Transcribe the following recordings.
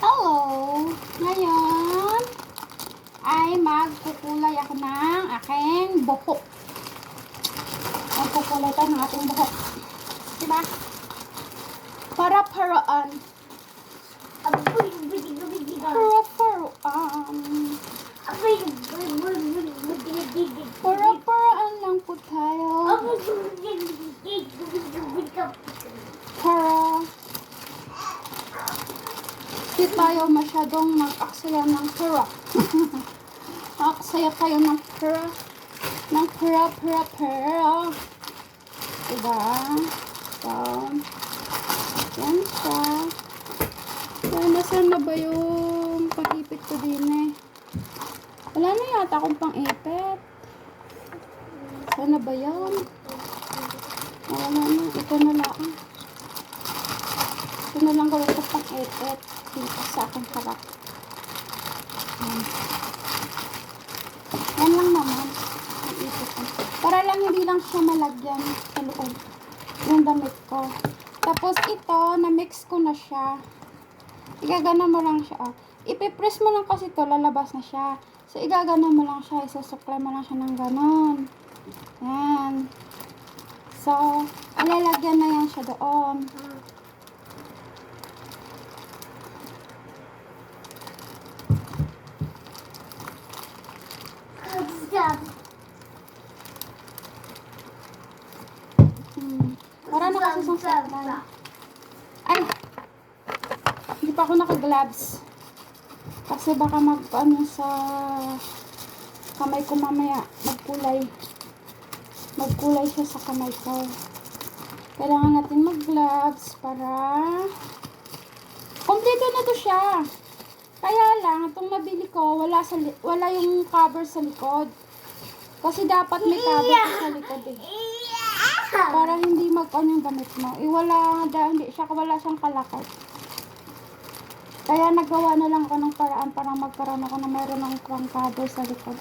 Hello! Ngayon ay magkukulay ako ng aking buhok. Magkukulay tayo ng ating buhok. Diba? Para paraan. Para paraan. Para paraan lang po tayo. Para di tayo masyadong mag-aksaya ng pera. Aksaya tayo ng pera. Ng pera, pera, pera. Diba? So, yan siya. So, nasaan na ba yung pang-ipit ko din eh? Wala na yata akong pang-ipit. Sana ba yun? Wala na. Ito na lang. Ito na lang gawin ko pang-ipit. Dito sa aking harap. Yan. Yan lang naman. Ang ipit. Para lang hindi lang siya malagyan sa loob. Yung damit ko. Tapos ito, na-mix ko na siya. Igagana mo lang siya. Oh. Ipipress mo lang kasi to lalabas na siya. So, igagana mo lang siya. Isusuklay mo lang siya ng ganon. Yan. So, alalagyan na yan siya doon. Hmm. Para na kasi sa saklay. Ay! Hindi pa ako naka-gloves. Kasi baka mag, ano, sa kamay ko mamaya, magkulay. Magkulay siya sa kamay ko. Kailangan natin mag-gloves para kompleto na to siya. Kaya lang, itong nabili ko, wala, sa wala yung cover sa likod. Kasi dapat may cover sa likod eh. Para hindi mag-on yung damit mo. Eh, wala, da, hindi siya, wala siyang kalakot. Kaya nagawa na lang ako ng paraan para magkaroon ako na meron ng cover sa likod.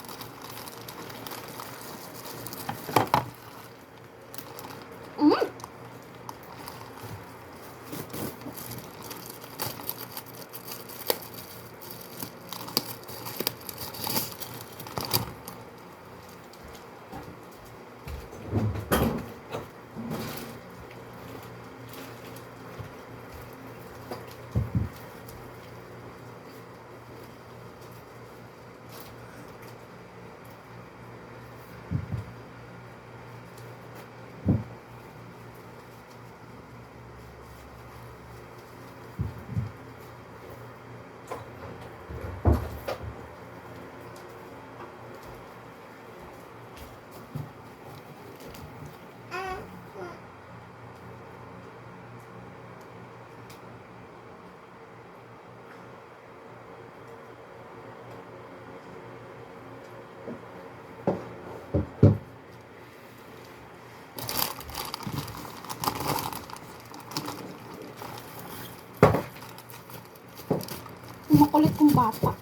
Makulit kong bata.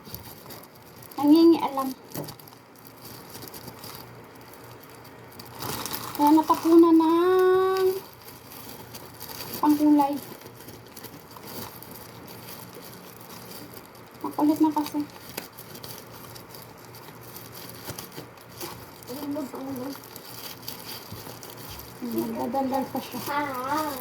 Nangingi alam. Kaya natapunan ng pangkulay. Makulit na kasi. Nagdadaldal pa siya.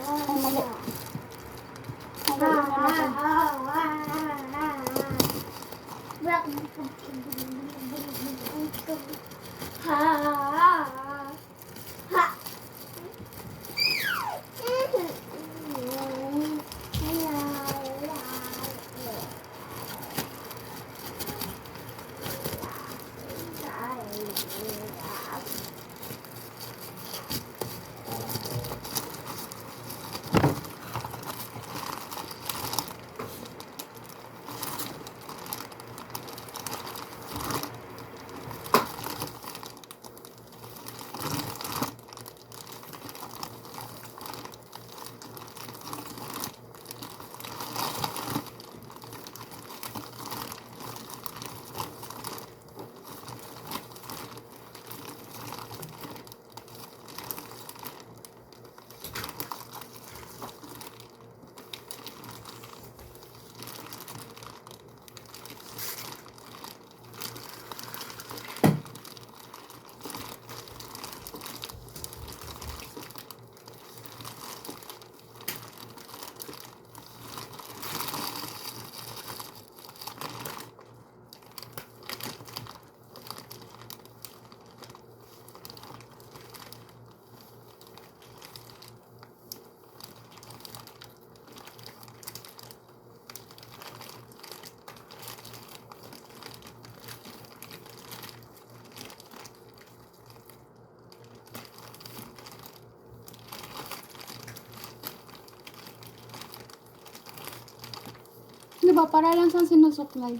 Di ba? Para lang siyang sinusuklay.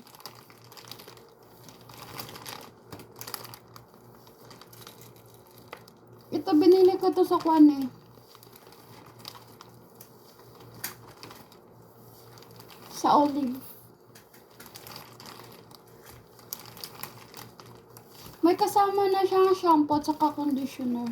Ito, binili ko to sa kwan eh. Sa olive. May kasama na siyang shampoo at saka conditioner.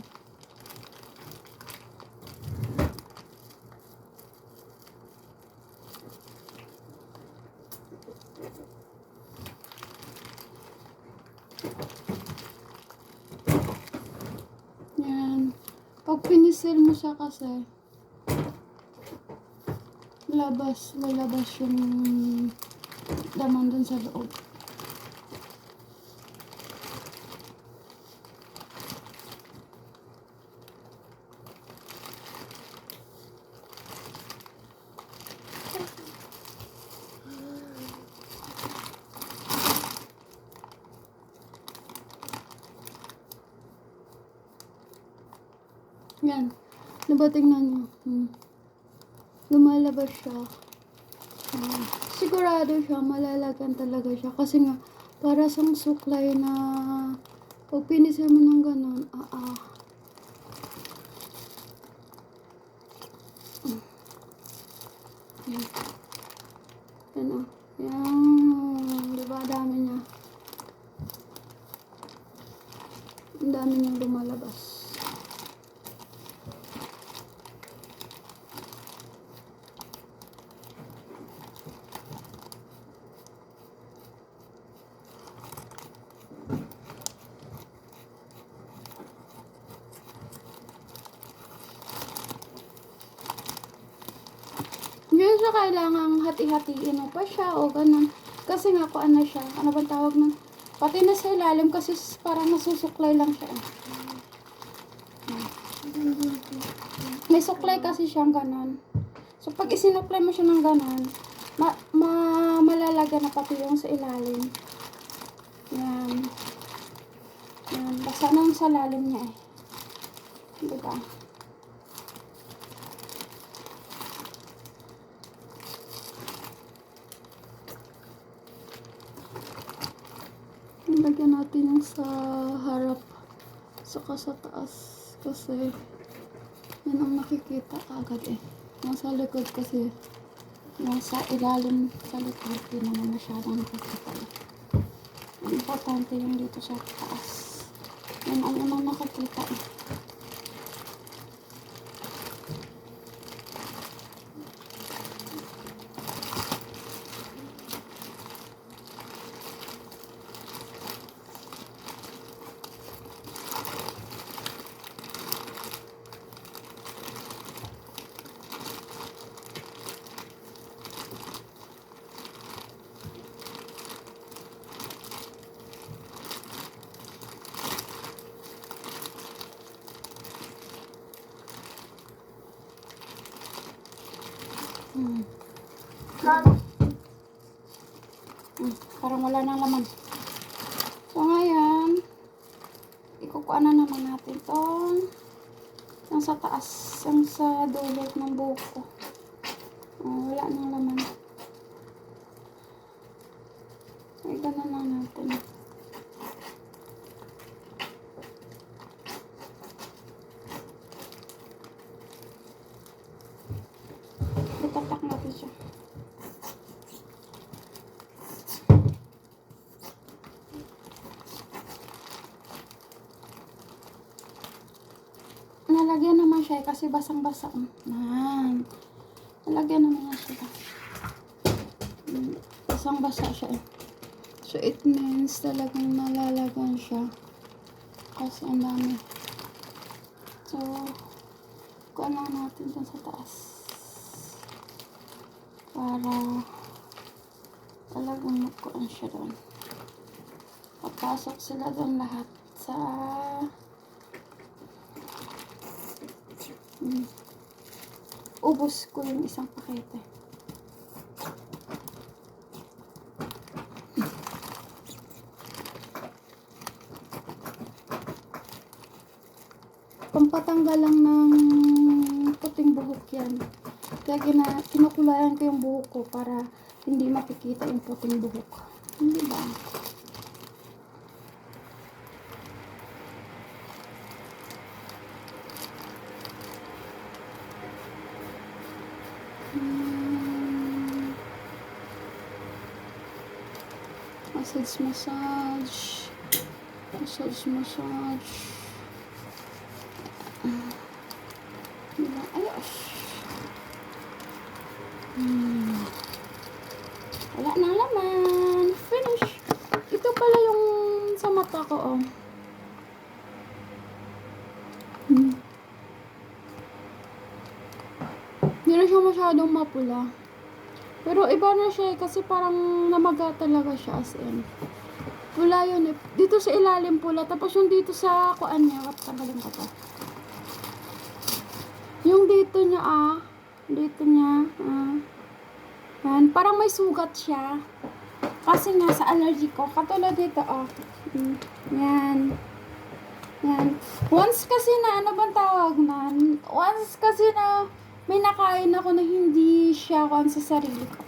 Yan. Pinisil mo siya kasi, labas, lalabas yung laman dun sa loob. Yan. Diba tingnan nyo? Hmm. Lumalabas siya. Ah, sigurado siya, malalagan talaga siya. Kasi nga, para sa suklay na pag pinisil mo ng ganun, ah ah. Hmm. Yan. Yan ah. Yan. Diba, dami niya. Ang dami niyang lumalabas. Siya kailangang hati-hatiin mo pa siya o ganun. Kasi nga kung ano siya, ano bang tawag nun? Pati na sa ilalim kasi parang nasusuklay lang siya. May suklay kasi siyang ganun. So pag isinuklay mo siya ng ganun, ma, ma malalaga na pati yung sa ilalim. Yan. Yan. Basta nang sa lalim niya eh. Diba? Lagyan natin yung sa harap saka sa taas kasi yan ang nakikita agad eh. Yung sa likod kasi yung sa ilalim sa likod hindi naman masyadong nakikita eh. Ang importante yung dito sa taas. Yan ang unang nakikita eh. Hmm, parang wala nang laman. So, ngayon, ikukuha na naman natin to. Yung sa taas, yung sa dulo ng buhok ko. Oh, wala nang laman. Ay, ganun na natin. Itatak natin siya. Nalagyan naman siya eh, kasi basang-basa. Nan. Nalagyan naman niya siya. Basang-basa siya eh. So it means talagang nalalagan siya. Kasi ang dami. So, kuha lang natin dyan sa taas. Para talagang magkuhan siya doon. Papasok sila doon lahat sa Hmm. Ubus ko yung isang pakete. Pampatanggal lang ng puting buhok yan. Kaya gina, kinukulayan ko yung buhok ko para hindi makikita yung puting buhok. Hindi ba? Massage, massage. Massage, massage. Diba? Ayos. Hmm. Wala nang laman. Finish. Ito pala yung sa mata ko, oh. Hmm. Hindi na siya masyadong mapula. Pero iba na siya eh, kasi parang namaga talaga siya as in. Pula yun eh. Dito sa ilalim pula. Tapos yung dito sa kuan niya. Wat tanggalin ko to. Yung dito niya ah. Dito niya. Ah. Yan. Parang may sugat siya. Kasi nga sa allergy ko. Katulad dito oh. Mm. Yan. Yan. Once kasi na, ano bang tawag na? Once kasi na may nakain ako na hindi siya kung sa sarili ko.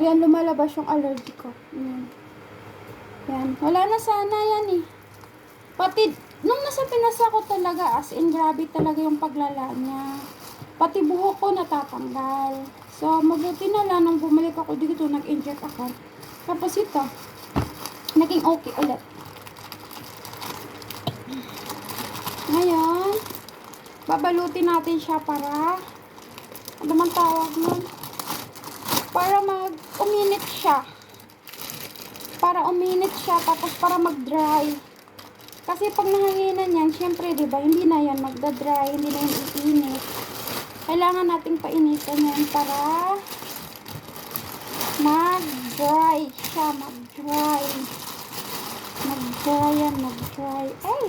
Ayan, lumalabas yung allergy ko. Ayan. Yan. Wala na sana yan eh. Pati, nung nasa Pinas ako talaga, as in, grabe talaga yung paglala niya. Pati buhok ko natatanggal. So, mabuti na lang nung bumalik ako dito, nag-inject ako. Tapos ito, naging okay ulit. Ngayon, babalutin natin siya para, ano man tawag nun? Para mag, uminit siya para uminit siya tapos para mag-dry. Kasi pag nahanginan yan, syempre, di ba, hindi na yan magda-dry, hindi na yan iinit. Kailangan nating painitan yan para mag-dry siya, mag-dry. Mag-dry yan, mag-dry. Ay!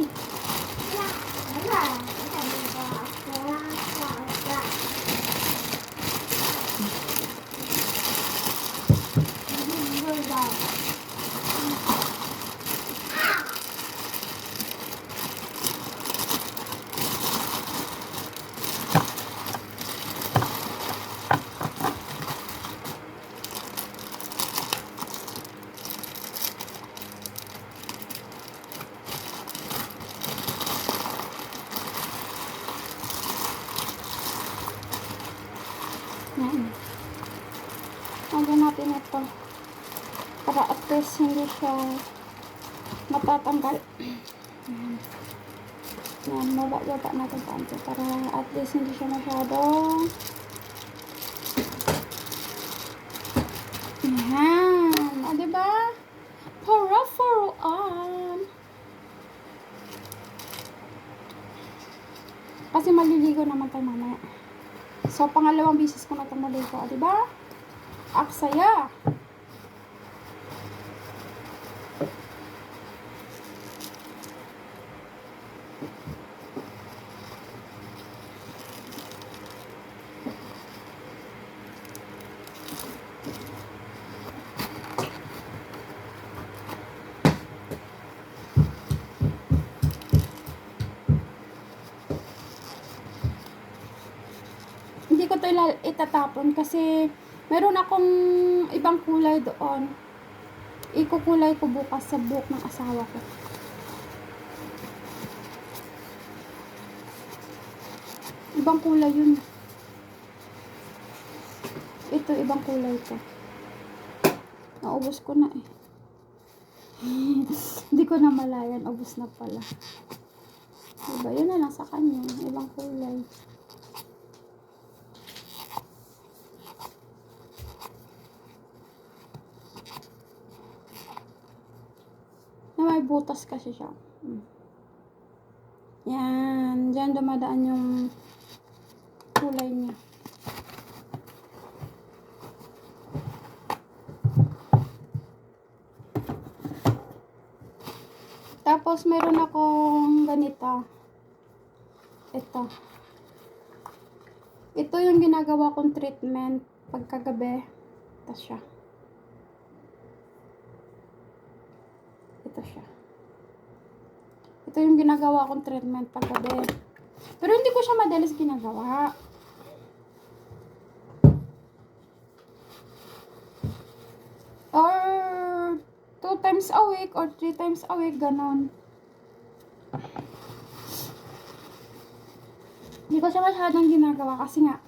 Yan. Lagyan natin ito. Para at least hindi siya matatanggal. Yan. Yan, mababa natin konti para at least hindi siya masyadong Yan. O, diba? Para-faroan. Kasi maliligo naman tayo mamaya. So, pangalawang bisis ko na tumuloy ko, di ba? Aksaya. Hindi ko to ilal- itatapon kasi meron akong ibang kulay doon. Ikukulay ko bukas sa buhok ng asawa ko. Ibang kulay yun. Ito, ibang kulay to. Naubos ko na eh. Hindi ko na malayan. Ubos na pala. Diba? Yun na lang sa kanya. Ibang kulay. Butas kasi siya. Mm. Yan. Diyan dumadaan yung kulay niya. Tapos, meron akong ganito. Ito. Ito yung ginagawa kong treatment pagkagabi. Ito siya. Ito siya. Ito yung ginagawa kong treatment paggabi. Pero hindi ko siya madalas ginagawa. times a week or three times a week, ganon. Hindi ko siya masyadong ginagawa kasi nga,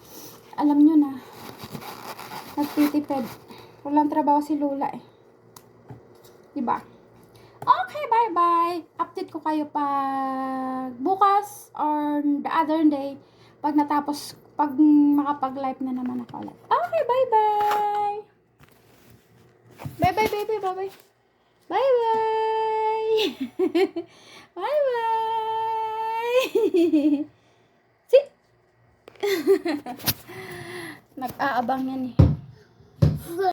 alam nyo na, nagtitipid. Walang trabaho si Lula eh. Diba? Bye-bye. Update ko kayo pag bukas or the other day pag natapos, pag makapag-live na naman ako ulit. Okay, bye-bye. Bye-bye, baby. Bye-bye. Bye-bye. Bye-bye. See? Nag-aabang yan eh.